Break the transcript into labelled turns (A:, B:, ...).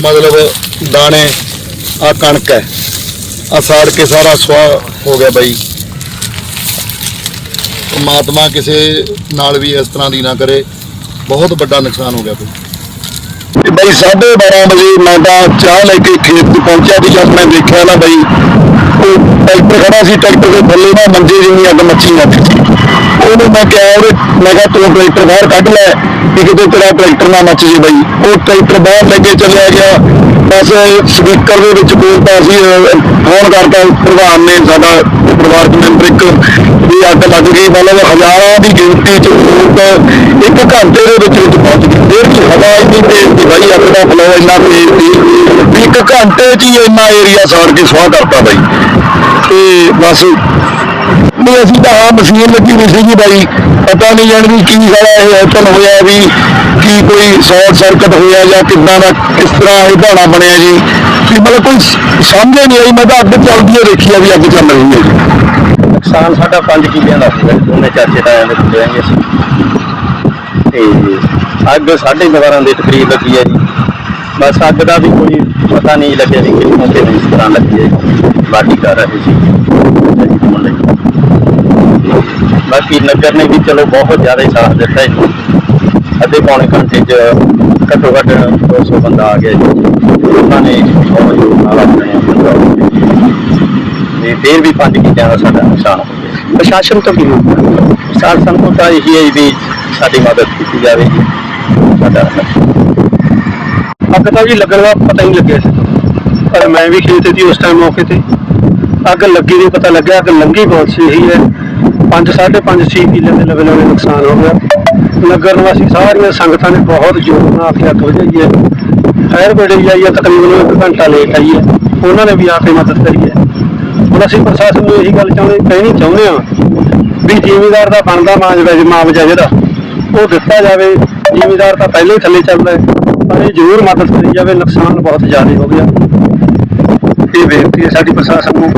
A: ਮਤਲਬ ਦਾਣੇ ਆ ਕਣਕ ਹੈ। ਆ ਸਾੜ ਕੇ ਸਾਰਾ ਸੁਆਹ ਹੋ ਗਿਆ ਬਾਈ। ਪਰਮਾਤਮਾ ਕਿਸੇ ਨਾਲ ਵੀ ਇਸ ਤਰ੍ਹਾਂ ਦੀ ਨਾ ਕਰੇ। ਬਹੁਤ ਵੱਡਾ ਨੁਕਸਾਨ ਹੋ ਗਿਆ ਬਾਈ
B: ਤੇ ਬਈ 12:30 ਵਜੇ ਮੈਂ ਤਾਂ ਚਾਹ ਲੈ ਕੇ ਖੇਤ 'ਚ ਪਹੁੰਚਿਆ ਤੇ ਜਦ ਮੈਂ ਦੇਖਿਆ ਨਾ ਬਈ, ਉਹ ਟਰੈਕਟਰ ਖੜਾ ਸੀ, ਟਰੈਕਟਰ ਦੇ ਥੱਲੇ ਨਾ ਮੰਜੇ ਜਿੰਨੀ ਅੱਗ ਮੱਛੀ ਲੱਗ ਉਹਨੂੰ ਮੈਂ ਕਿਹਾ, ਉਹਦੇ, ਮੈਂ ਕਿਹਾ ਤੂੰ ਟਰੈਕਟਰ ਬਾਹਰ ਕੱਢ ਲੈ। ਕਿ ਕਿਤੇ ਤੇਰਾ ਟਰੈਕਟਰ ਨਾ ਮੱਚ ਜੇ ਬਈ। ਉਹ ਟਰੈਕਟਰ ਬਾਹਰ ਲੈ ਕੇ ਚੱਲਿਆ ਗਿਆ। ਬਸ ਸਪੀਕਰ ਦੇ ਵਿੱਚ ਬੋਲਦਾ ਸੀ ਫੋਨ ਕਰਤਾ ਪ੍ਰਧਾਨ ਨੇ, ਸਾਡਾ ਪਰਿਵਾਰਕ ਮੈਂਬਰ ਇੱਕ, ਵੀ ਅੱਗ ਲੱਗ ਗਈ। ਮਤਲਬ ਹਜ਼ਾਰਾਂ ਦੀ ਗਿਣਤੀ ਚ ਲੋਕ ਇੱਕ ਘੰਟੇ ਦੇ ਵਿੱਚ ਵਿੱਚ ਪਹੁੰਚ ਗਏ। ਫਿਰ ਦੀ ਹਵਾ ਇੰਨੀ ਤੇਜ਼ ਸੀ ਬਾਈ, ਅੱਗ ਦਾ ਫਲੋ ਇੰਨਾ ਤੇਜ਼ ਸੀ ਵੀ ਇੱਕ ਘੰਟੇ 'ਚ ਹੀ ਇੰਨਾ ਏਰੀਆ ਸਾੜ ਕੇ ਸਵਾਹ ਕਰਤਾ ਬਾਈ। ਤੇ ਬਸ ਨਹੀਂ ਅਸੀਂ ਤਾਂ ਆ ਮਸ਼ੀਨ ਲੱਗੀ ਹੋਈ ਸੀਗੀ ਬਾਈ। ਪਤਾ ਨਹੀਂ ਜਾਣ ਵੀ ਕੀ ਸਾਲਾ ਇਹ ਐਪਲ ਹੋਇਆ ਵੀ ਕੀ ਕੋਈ ਸ਼ਾਰਟ ਸਰਕਟ ਹੋਇਆ ਜਾਂ ਕਿੱਦਾਂ ਦਾ ਕਿਸ ਤਰ੍ਹਾਂ ਇਹ ਬਾਣਾ ਬਣਿਆ ਜੀ। ਵੀ ਮਤਲਬ ਕੋਈ ਸਮਝ ਨਹੀਂ ਆਈ। ਮੈਂ ਤਾਂ ਅੱਗ ਚੱਲਦੀ ਹੋਈ ਦੇਖੀ ਆ ਵੀ ਅੱਗ ਚੱਲ ਰਹੀ ਹੈ ਜੀ।
C: ਨੁਕਸਾਨ ਸਾਡਾ 5 ਕਿੱਲਿਆਂ ਦਾ ਸੀਗਾ ਜੀ, ਦੋਨੇ ਚਾਚੇ ਤਾਇਆਂ ਦੇ ਪੁੱਤੇ ਆਂਗੇ ਅਸੀਂ ਤੇ ਅੱਗ ਸਾਢੇ ਕੁ ਬਾਰਾਂ ਦੇ ਤਕਰੀਬ ਲੱਗੀ ਹੈ ਜੀ। ਬਸ ਅੱਗ ਦਾ ਵੀ ਕੋਈ ਪਤਾ ਨਹੀਂ ਲੱਗਿਆ ਵੀ ਕਿਸ ਤੇ ਇਸ ਤਰ੍ਹਾਂ ਲੱਗੀ ਹੈ ਬਾਕੀ ਕਰ ਰਹੇ ਸੀ। ਬਾਕੀ ਨਗਰ ਨੇ ਵੀ ਚਲੋ ਬਹੁਤ ਜ਼ਿਆਦਾ ਹੀ ਸਾਥ ਦਿੱਤਾ ਜੀ ਅੱਧੇ ਪੌਣੇ ਘੰਟੇ 'ਚ ਘੱਟੋ ਘੱਟ 200 ਬੰਦਾ ਆ ਗਿਆ ਜੀ। ਉਹਨਾਂ ਨੇ ਬਹੁਤ ਜ਼ੋਰ ਨਾਲ ਆਪਣੇ ਬੰਦਾ ਤੇ ਫਿਰ ਵੀ 5 ਕਿੱਲਿਆਂ ਦਾ ਸਾਡਾ ਨੁਕਸਾਨ ਹੋ ਗਿਆ ਪ੍ਰਸ਼ਾਸਨ ਤੋਂ ਕੀ ਮੰਗ ਪ੍ਰਸ਼ਾਸਨ ਤੋਂ ਤਾਂ ਇਹੀ ਹੈ ਵੀ ਸਾਡੀ ਮਦਦ ਕੀਤੀ ਜਾਵੇ ਜੀ। ਸਾਡਾ
D: ਅੱਗ ਤਾਂ ਜੀ ਲੱਗਣ ਦਾ ਪਤਾ ਹੀ ਨਹੀਂ ਲੱਗਿਆ ਸੀ। ਪਰ ਮੈਂ ਵੀ ਖੇਤ ਸੀ ਉਸ ਟਾਈਮ ਮੌਕੇ ਤੇ ਅੱਗ ਲੱਗੀ ਦੀ ਪਤਾ ਲੱਗਿਆ ਅੱਗ ਲੰਗੀ ਬਹੁਤ ਸੀ ਇਹੀ ਹੈ। 5 5.5 6 ਕਿੱਲੇ ਦੇ ਲਵੇ ਲਵੇ ਨੁਕਸਾਨ ਹੋ ਗਿਆ। ਨਗਰ ਨਿਵਾਸੀ ਸਾਰੀਆਂ ਸੰਗਤਾਂ ਨੇ ਬਹੁਤ ਜ਼ੋਰ ਨਾਲ ਆ ਕੇ ਅੱਗ ਬੁਝਾਈ ਹੈ ਫਾਇਰ ਬ੍ਰਿਗੇਡ ਆਈ ਹੈ ਤਕਰੀਬਨ ਇੱਕ ਘੰਟਾ ਲੇਟ ਆਈ ਹੈ ਉਹਨਾਂ ਨੇ ਵੀ ਆ ਕੇ ਮਦਦ ਕਰੀ ਹੈ ਹੁਣ ਅਸੀਂ ਪ੍ਰਸ਼ਾਸਨ ਨੂੰ ਇਹੀ ਗੱਲ ਚਾਹੁੰਦੇ ਕਹਿਣੀ ਚਾਹੁੰਦੇ ਹਾਂ ਵੀ ਜ਼ਿਮੀਦਾਰ ਦਾ ਬਣਦਾ ਮਾਜਵਾ ਮੁਆਵਜ਼ਾ ਜਿਹੜਾ, ਉਹ ਦਿੱਤਾ ਜਾਵੇ। ਜ਼ਿਮੀਦਾਰ ਤਾਂ ਪਹਿਲਾਂ ਹੀ ਥੱਲੇ ਚੱਲਦਾ ਹੈ, ਪਰ ਇਹ ਜ਼ਰੂਰ ਮਦਦ ਕਰੀ ਜਾਵੇ। ਨੁਕਸਾਨ ਬਹੁਤ ਜ਼ਿਆਦਾ ਹੋ ਗਿਆ। ਇਹ ਬੇਨਤੀ ਹੈ ਸਾਡੀ ਪ੍ਰਸ਼ਾਸਨ ਨੂੰ।